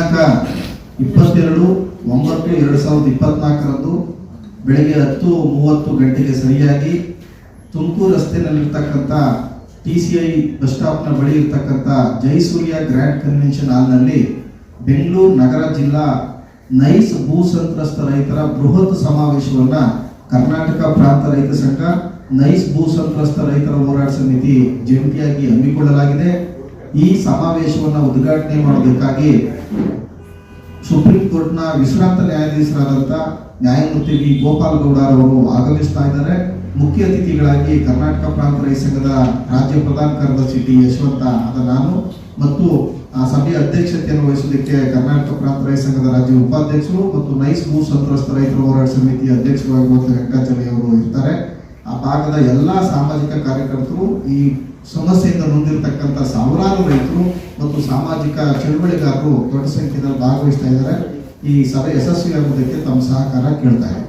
ದಿನಾಂಕ ಇಪ್ಪತ್ತೆರಡು ಒಂಬತ್ತು ಎರಡು ಸಾವಿರದ ಇಪ್ಪತ್ನಾಲ್ಕರಂದು ಬೆಳಗ್ಗೆ ಹತ್ತು ಮೂವತ್ತು ಗಂಟೆಗೆ ಸರಿಯಾಗಿ ತುಮಕೂರು ರಸ್ತೆಯಲ್ಲಿರ್ತಕ್ಕಂಥ ಟಿ ಸಿ ಐ ಬಸ್ ಸ್ಟಾಪ್ನ ಬಳಿ ಇರ್ತಕ್ಕಂಥ ಜೈಸೂರ್ಯ ಗ್ರ್ಯಾಂಡ್ ಕನ್ವೆನ್ಷನ್ ಹಾಲ್ನಲ್ಲಿ ಬೆಂಗಳೂರು ನಗರ ಜಿಲ್ಲಾ ನೈಸ್ ಭೂ ಸಂತ್ರಸ್ತ ರೈತರ ಬೃಹತ್ ಸಮಾವೇಶವನ್ನು ಕರ್ನಾಟಕ ಪ್ರಾಂತ ರೈತ ಸಂಘ ನೈಸ್ ಭೂ ಸಂತ್ರಸ್ತ ರೈತರ ಹೋರಾಟ ಸಮಿತಿ ಜಂಟಿಯಾಗಿ ಹಮ್ಮಿಕೊಳ್ಳಲಾಗಿದೆ. ಈ ಸಮಾವೇಶವನ್ನು ಉದ್ಘಾಟನೆ ಮಾಡೋದಕ್ಕಾಗಿ ಸುಪ್ರೀಂ ಕೋರ್ಟ್ನ ವಿಶ್ರಾಂತ ನ್ಯಾಯಾಧೀಶರಾದಂಥ ನ್ಯಾಯಮೂರ್ತಿ ವಿ. ಗೋಪಾಲ್ ಗೌಡ ಅವರು ಆಗಮಿಸ್ತಾ ಇದ್ದಾರೆ. ಮುಖ್ಯ ಅತಿಥಿಗಳಾಗಿ ಕರ್ನಾಟಕ ಪ್ರಾಂತ ರೈತ ಸಂಘದ ರಾಜ್ಯ ಪ್ರಧಾನ ಕಾರ್ಯದರ್ಶಿ ಟಿ. ಯಶವಂತ ಅದ ನಾನು ಮತ್ತು ಆ ಸಭೆಯ ಅಧ್ಯಕ್ಷತೆಯನ್ನು ವಹಿಸೋದಕ್ಕೆ ಕರ್ನಾಟಕ ಪ್ರಾಂತ ರೈತ ಸಂಘದ ರಾಜ್ಯ ಉಪಾಧ್ಯಕ್ಷರು ಮತ್ತು ನೈಸ್ ಭೂ ಸಂತ್ರಸ್ತ ರೈತರ ಹೋರಾಟ ಸಮಿತಿ ಅಧ್ಯಕ್ಷರಾಗಿರುವಂತಹ ವೆಂಕಟಾಚಲಿ ಅವರು ಇರ್ತಾರೆ. ಭಾಗದ ಎಲ್ಲ ಸಾಮಾಜಿಕ ಕಾರ್ಯಕರ್ತರು ಈ ಸಮಸ್ಯೆಯಿಂದ ನೊಂದಿರ್ತಕ್ಕಂಥ ಸಾವಿರಾರು ರೈತರು ಮತ್ತು ಸಾಮಾಜಿಕ ಚಳುವಳಿಗಾರರು ದೊಡ್ಡ ಸಂಖ್ಯೆಯಲ್ಲಿ ಭಾಗವಹಿಸ್ತಾ ಇದ್ದಾರೆ. ಈ ಸಭೆ ಯಶಸ್ವಿಯಾಗುವುದಕ್ಕೆ ತಮ್ಮ ಸಹಕಾರ ಕೇಳ್ತಾ ಇದ್ದಾರೆ